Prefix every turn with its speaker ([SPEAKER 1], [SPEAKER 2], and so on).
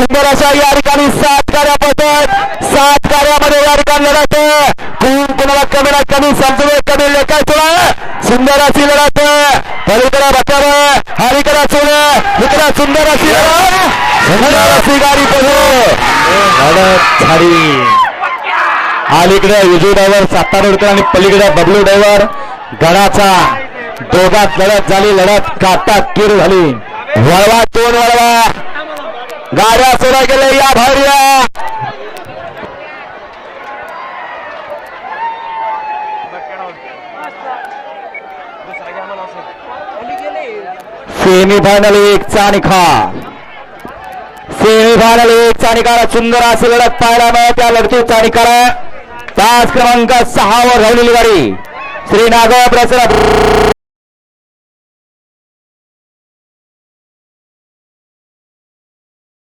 [SPEAKER 1] सुंदर अशा या ठिकाणी सात गाड्या पडतात सात गाड्यामध्ये या ठिकाणी लढत कोण कोणाला कमी ना कमी समजून कमी लेखाय तुला सुंदर अशी लढत आहे. पलीकडे बचाव हरीकडे सोड इकडे सुंदर अशी लढत सुंदर अशी गाडी पडू अलीकडे विजू ड्रायव्हर सातारोडकर आणि पलीकडे बबलू ड्रायव्हर. गडाचा दोघात लढत झाली लढत काटा किर झाली. वळवा वळवा गाड्या सोडा गेले या बाहेर सेमीफायनल एक चा निकाल सेमीफायनल एक चा निकाल सुंदर असे लढत पाहायला मिळत. त्या लढतीचा निकाल तास क्रमांक सहा वर राहिलेली गाडी. श्री नागव प्रसन्न